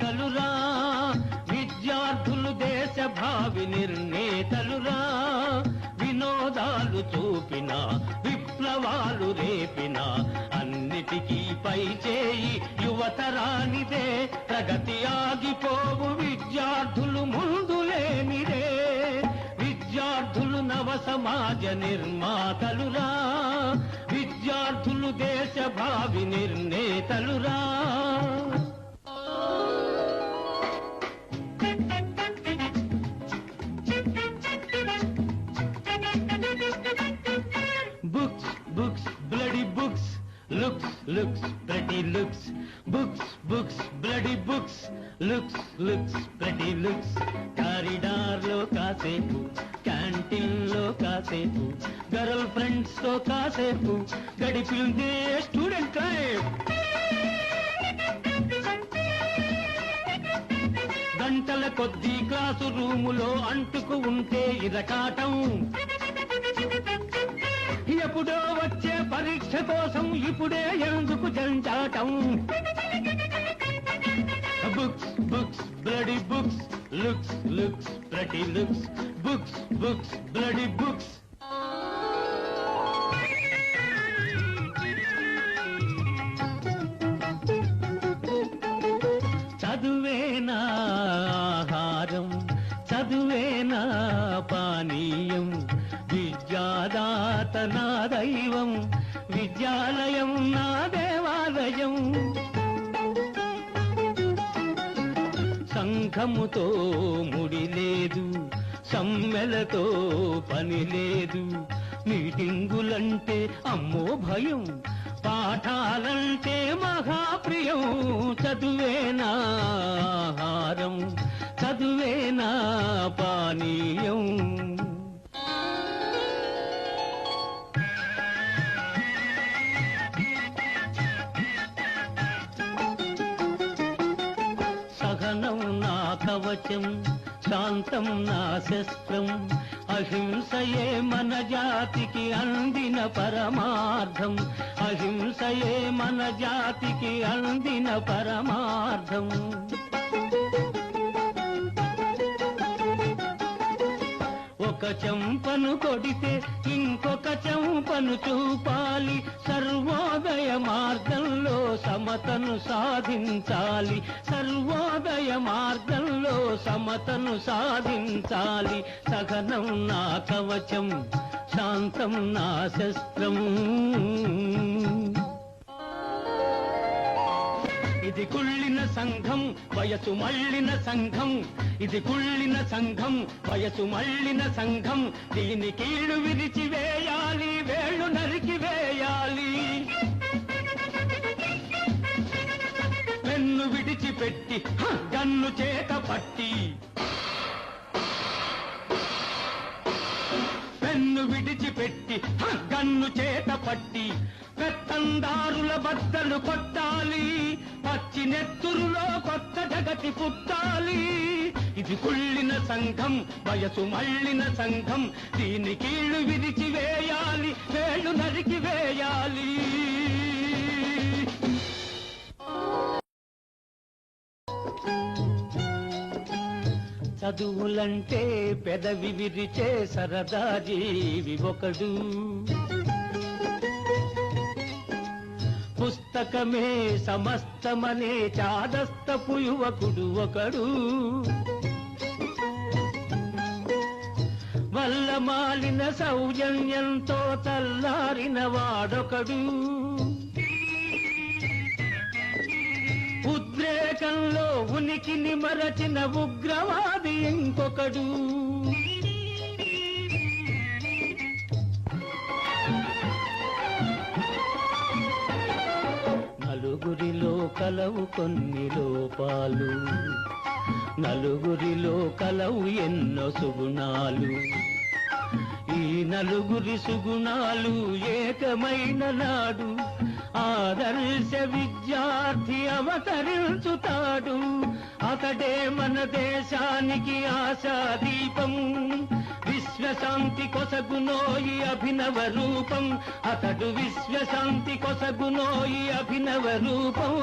నిర్మాతలురా విద్యార్థులు దేశ భావి నిర్ణేతలురా. వినోదాలు చూపిన విప్లవాలు రేపిన అన్నిటికీ పై చేయి యువతరానిదే. ప్రగతి ఆగిపోవు విద్యార్థులు ముందులేనిదే. విద్యార్థులు నవ సమాజ నిర్మాతలురా. విద్యార్థులు దేశ భావి నిర్ణేతలురా. Looks, looks, pretty looks, books, books, bloody books, looks, looks, pretty looks, కారిడార్లో కాసేపు క్యాంటీన్లో కాసేపు గర్ల్ ఫ్రెండ్స్తో కాసేపు గడిపిందే స్టూడెంట్ లైఫ్ గంటల కొద్దీ క్లాసు రూములో అంటుకు ఉంటే ఇరకాటం ఎప్పుడో వచ్చే పరీక్ష కోసం ఇప్పుడే ఎందుకు జంజాటం books books bloody books looks looks ప్రతి looks books books bloody books చదువేనా ఆహారం చదువేనా పానీయం దాత నా దైవం విద్యాలయం నా దేవాలయం. సంఘముతో ముడి లేదు సమ్మెలతో పని లేదు మీటింగులంటే అమ్మో భయం పాఠాలంటే మహాప్రియం. చదువేనా ఆహారం చదువేనా పానీయం. కవచం శాంతం నా శస్త్రం అహింసయే మన జాతికి అందిన పరమార్థం. అహింసయే మన జాతికి అందిన పరమార్థం. ఒక చంపను కొడితే ఇంకొక చంపను చూపాలి. సర్వోదయ సమతను సాధించాలి. సర్వోదయ మార్గంలో సమతను సాధించాలి. సహనం నా కవచం శాంతం నా శస్త్రం. ఇది కుళ్ళిన సంఘం వయసు మళ్ళిన సంఘం. ఇది కుళ్ళిన సంఘం వయసు మళ్ళిన సంఘం. దీని కీళ్ళు విరిచివేయా పెట్టి గన్ను చేత పట్టి. పెన్ను విడిచిపెట్టి గన్ను చేత పట్టి. పెత్తందారుల బద్దలు కొట్టాలి పచ్చి నెత్తురులో కొత్త జగతి పుట్టాలి. ఇది కుళ్ళిన సంఘం వయసు మళ్ళిన సంఘం దీని కీళ్ళు విరిచి చదువులంటే పెదవి విరిచే సరదా జీవి ఒకడు. పుస్తకమే సమస్తమనే చాదస్తపు యువకుడు ఒకడు. వల్ల మాలిన సౌజన్యంతో తల్లారిన వాడొకడు. ఉద్రేకంలో ఉనికిని మరచిన ఉగ్రవాది ఇంకొకడు. నలుగురిలో కలవు కొన్ని లోపాలు. నలుగురిలో కలవు ఎన్నో సుగుణాలు. ఈ నలుగురి సుగుణాలు ఏకమైన నాడు ఆదర్శ విద్యార్థి అవతరించుతాడు. అతడే మన దేశానికి ఆశాదీపం విశ్వశాంతి కొసగునోయి అభినవ రూపం. అతడు విశ్వశాంతి కొసగునోయి అభినవ రూపం.